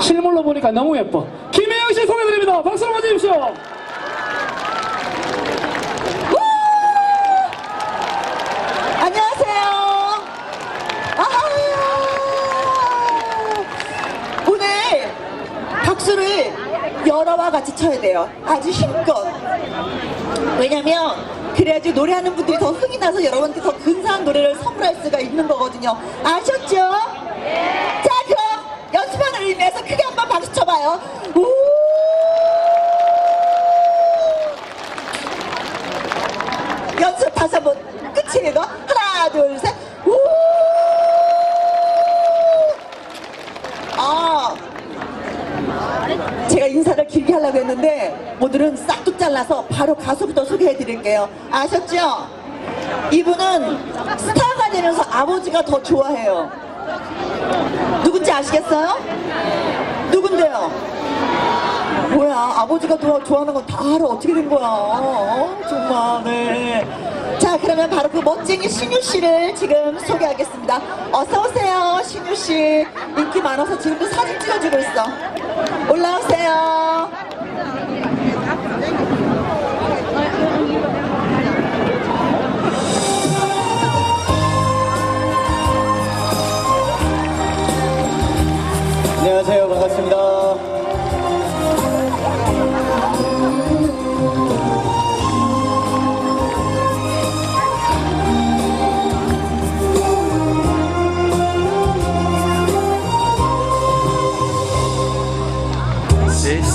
실물로 보니까 너무 예뻐. 김혜영 씨 소개드립니다. 박수 한번 주십시오. 안녕하세요. 아하. 오늘 박수를 여러와 같이 쳐야 돼요. 아주 힘껏. 왜냐면 그래야지 노래하는 분들이 더 흥이 나서 여러분께 더 근사한 노래를 선물할 수가 있는 거거든요. 아셨죠? 자 그럼 연습하는 의미에서 크게 우! 연습 다시 한번 끝이에요. 하나, 둘, 셋. 우! 아, 제가 인사를 길게 하려고 했는데 오늘은 싹둑 잘라서 바로 가수부터 소개해 드릴게요. 아셨죠? 이분은 스타가 되면서 아버지가 더 좋아해요. 누군지 아시겠어요? 누군데요? 뭐야 아버지가 더 좋아하는 건 다 알아 어떻게 된 거야? 어, 정말 네 자 그러면 바로 그 멋쟁이 신유 씨를 지금 소개하겠습니다. 어서 오세요 신유 씨. 인기 많아서 지금도 사진 찍어주고 있어. 올라오세요.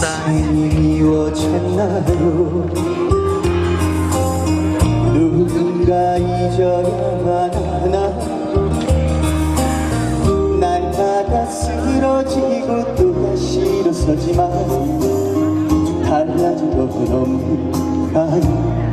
세상이 미워졌나요? 누군가 잊어야만 하나 날마다 쓰러지고 또 다시 일어서지만 달라진 건 없는 가요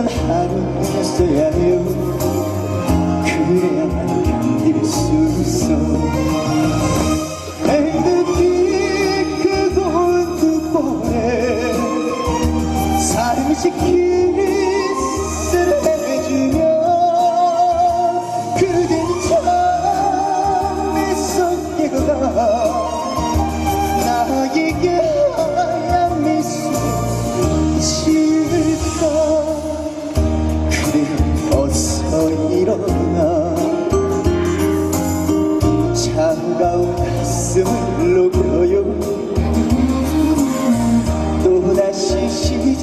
울었으면 하루를 써야 해요. 그래야만 견딜 수 있어. 애들이 그곳 두 볼에 살며시 키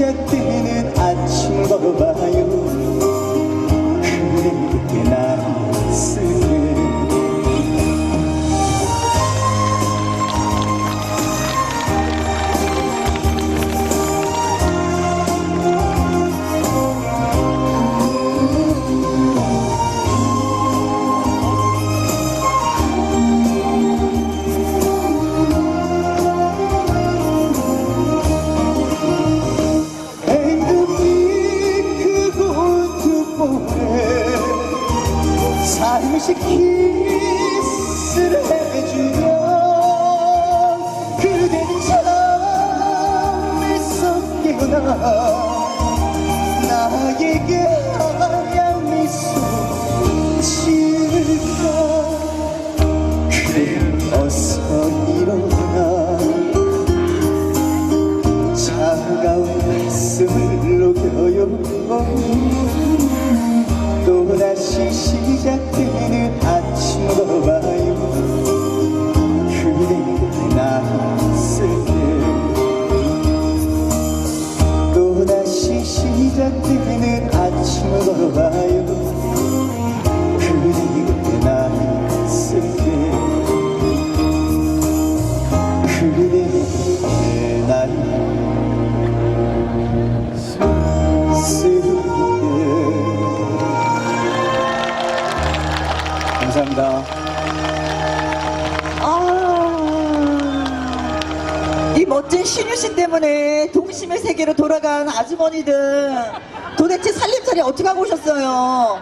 시 살 감사합니다. 아, 이 멋진 신유 씨 때문에 동심의 세계로 돌아간 아주머니들 도대체 살림살이 어떻게 하고 오셨어요?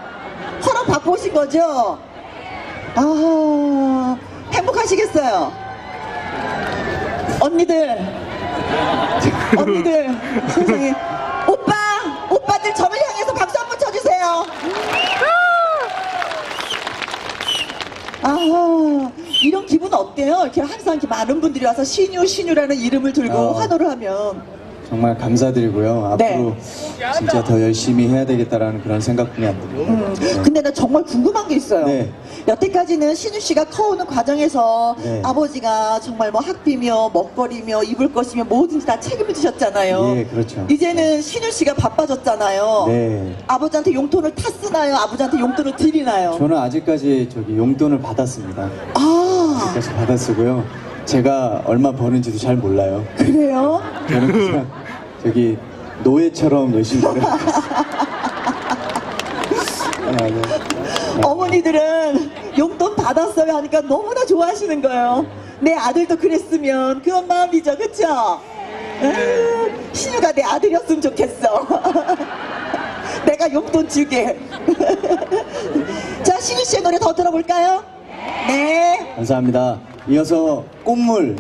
허락 받고 오신 거죠? 아, 행복하시겠어요? 언니들, 언니들, 세상에. 오빠, 오빠들 저를 향해서 박수 한번 쳐주세요. 아, 이런 기분 어때요? 이렇게 항상 이렇게 많은 분들이 와서 신유, 신유라는 이름을 들고 어. 환호를 하면. 정말 감사드리고요. 네. 앞으로 진짜 더 열심히 해야 되겠다라는 그런 생각뿐이 안 듭니다. 네. 근데 나 정말 궁금한 게 있어요. 네. 여태까지는 신우 씨가 커오는 과정에서 네. 아버지가 정말 뭐 학비며 먹거리며 입을 것이며 뭐든지 다 책임을 지셨잖아요. 예, 그렇죠. 이제는 신우 씨가 바빠졌잖아요. 네. 아버지한테 용돈을 타 쓰나요? 아버지한테 용돈을 드리나요? 저는 아직까지 저기 용돈을 받았습니다. 아, 아직까지 받아 쓰고요. 제가 얼마 버는지도 잘 몰라요. 그래요? 저는 그냥 저기 노예처럼 열심히 일해요. 네, 네. 어머니들은 용돈 받았어요 하니까 너무나 좋아하시는 거예요. 내 아들도 그랬으면 그런 마음이죠, 그쵸? 음, 신우가 내 아들이었으면 좋겠어. 내가 용돈 주게. 자, 신우 씨의 노래 더 들어볼까요? 네. 감사합니다. 이어서 꽃물